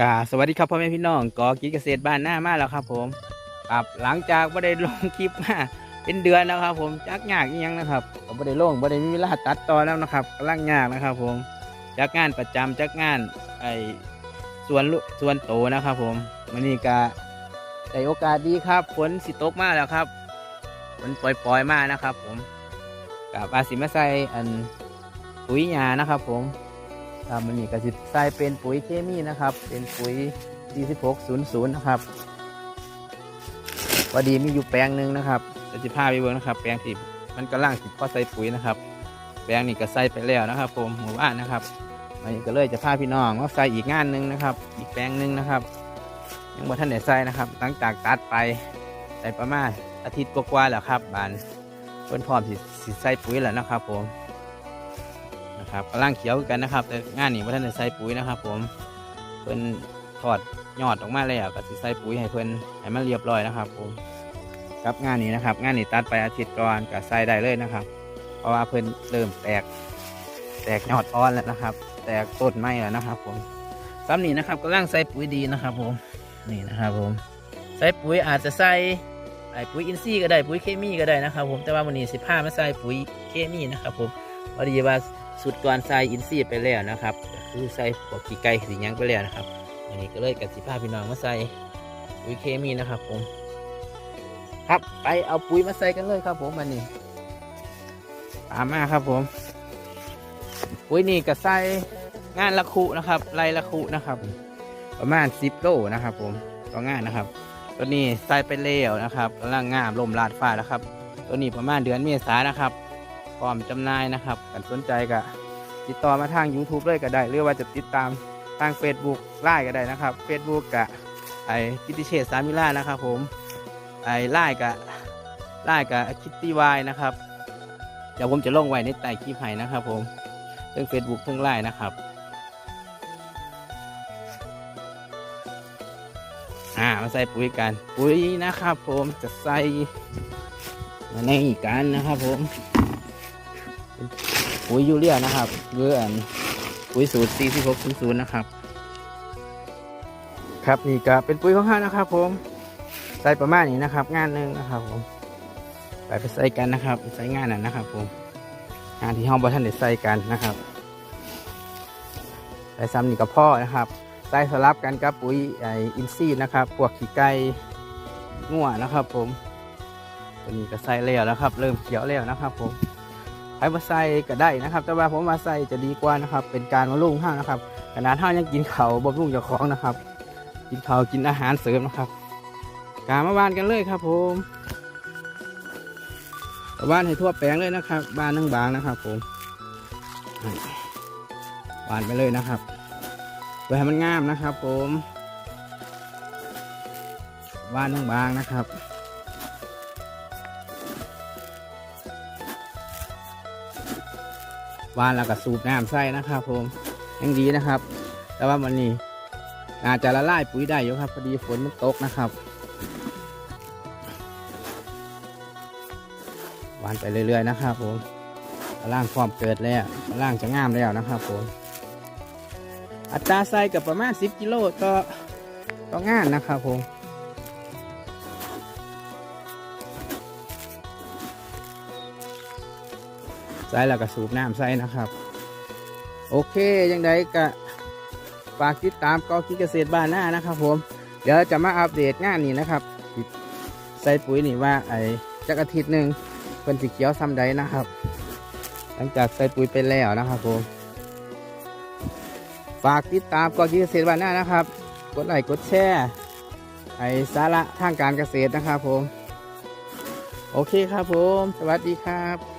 กาสวัสดีครับพ่อแม่พี่น้องกอกิจเกษตรบ้านหน้ามาแล้วครับผมครับหลังจากไม่ได้ลงคลิปมาเป็นเดือนแล้วครับ ผมจักยากยังนะครับไม่ได้ลงไม่ได้มีเวลาตัดต่อแล้วนะครับกำลังยากนะครับ ผมจักงานประจำจักงานไอส่วนส่วนโตนะครับผมวันนี้ก็ได้โอกาสดีครับฝนสิตกมาแล้วครับฝนปล่อยๆมานะครับ ผมกับอาสิมาใส่อันปุ๋ยหญ้านะครับ ผม ครับมันนี่ก็สิใส่เป็นปุ๋ยเคมีนะครับ เป็นปุ๋ย 4600 นะครับพอดีมีอยู่แปลงหนึ่งนะครับจะจิพาไปเบิ่งนะครับ แปลงที่มันกำลังสิพอใส่ปุ๋ยนะครับ แปลงนี้ก็ใส่ไปแล้วนะครับ ผมหมู่บ้านนะครับมันก็เลยจะพาพี่น้องมาใส่อีกงานหนึ่งนะครับ อีกแปลงหนึ่งนะครับ ยังบ่ทันได้ใส่นะครับ หลังจากตัดไปใส่ประมาณอาทิตย์กว่าๆแล้วครับบานเพิ่นพร้อมสิใส่ปุ๋ยแล้วนะครับ ผม ครับกำลังเขียวกันนะครับ แต่งานนี้ว่าท่านได้ใส่ปุ๋ยนะครับ ผมเพิ่นถอดยอดออกมาแล้วก็สิใส่ปุ๋ยให้เพิ่นให้มันเรียบร้อยนะครับ ผมครับงานนี้นะครับ งานนี้ตัดไปอาทิตย์ก่อนก็ใส่ได้เลยนะครับ เพราะว่าเพิ่นเริ่มแตก แตกยอดอ่อนแล้วนะครับ แตกต้นไม้แล้วนะครับ ผมซ้ำนี้นะครับกำลังใส่ปุ๋ยดีนะครับ ผมนี่นะครับ ผมใส่ปุ๋ยอาจจะใส่ไอ้ปุ๋ยอินทรีย์ก็ได้ปุ๋ยเคมีก็ได้นะครับ ผมแต่ว่าวันนี้สิพามาใส่ปุ๋ยเคมีนะครับ ผม พอดีว่าสุดก่อนใส่อินซีไปแล้วนะครับคือใส่พวกขี้ไก่สียังไปแล้วนะครับอันนี้ก็เลยกับสิพาพี่น้องมาใส่ปุ๋ยเคมีนะครับ ผม ครับไปเอาปุ๋ยมาใส่กันเลยครับ ผมอันนี้ตามมาครับ ผมปุ๋ยนี่ก็ใส่งานละคุนะครับไรละคุนะครับ ประมาณสิบโลนะครับ ผมต่องานนะครับ ตัวนี้ใส่ไปแล้วนะครับกำลังงามลมลาดฟ้าแล้วครับ ตัวนี้ประมาณเดือนเมษายนนะครับ พร้อมจำหน่ายนะครับกันสนใจก็ติดต่อมาทาง YouTube เลยก็ได้ หรือว่าจะติดตามทาง Facebook ไล่ก็ได้นะครับ Facebook กับไอ้กิติเชษสามิล่านะครับผมไอ้ไล่กับไล่กับคิตตี้วายนะครับเดี๋ยวผมจะลงไว้ในใต้คลิปให้นะครับ ผมเรื่อง Facebook เรื่องไล่นะครับอ่ามาใส่ปุ๋ยกัน ปุ๋ยนะครับ ผมจะใส่มาในกันนะครับผม ปุ๋ยยูเรียนะครับหรืออันปุ๋ยสูตร4600นะครับ ครับนี่ก็เป็นปุ๋ยของข้านะครับ ผมใส่ประมาณนี้นะครับ งานหนึ่งนะครับ ผมไปไปใส่กันนะครับใส่งานนั้นนะครับ ผมงานที่ห้องบอท่านเด็ดใส่กันนะครับใส่ซ้ำนี่กับพ่อนะครับใส่สลับกันกับปุ๋ยไออินซีนะครับพวกขี้ไก่งัวนะครับ ผมตัวนี้ก็ใส่แล้วนะครับ เริ่มเขียวแล้วนะครับ ผม มาใส่ก็ได้นะครับ แต่ว่าผมมาใส่จะดีกว่านะครับ เป็นการมาลุ่งห้านะครับขนาดห้ายังกินเขาบำรุงเจ้าของนะครับ กินเขากินอาหารเสริมนะครับกามาบ้านกันเลยครับ ผมบ้านให้ทั่วแปลงเลยนะครับ บ้านนั่งบางนะครับ ผมบานไปเลยนะครับเพื่อให้มันงามนะครับ ผมบ้านนั่งบางนะครับ วานแล้วก็สูบน้ำใส่นะครับผมยังดีนะครับ แต่ว่าวันนี้อาจจะละลายปุ๋ยได้อยู่ครับพอดีฝนมันตกนะครับวานไปเรื่อยๆนะครับผมล่างความเกิดแล้วล่างจะงามแล้วนะครับผมอัตราใส่กับประมาณ 10 กิโลต่อต่องานนะครับผม ใส่แล้วก็สูบน้ำใส่นะครับ โอเคยังไงก็ฝากติดตามกอคิดเกษตรบ้านหน้านะครับผม เดี๋ยวจะมาอัปเดตงานนี้นะครับ ใส่ปุ๋ยนี่ว่าไอ้จักอาทิตย์หนึ่งเป็นสีเขียวซ้ำใดนะครับ หลังจากใส่ปุ๋ยไปแล้วนะครับผม ฝากติดตามกอคิดเกษตรบ้านหน้านะครับ กดไลค์กดแชร์ไอ้สาระทางการเกษตรนะครับผม โอเคครับผม สวัสดีครับ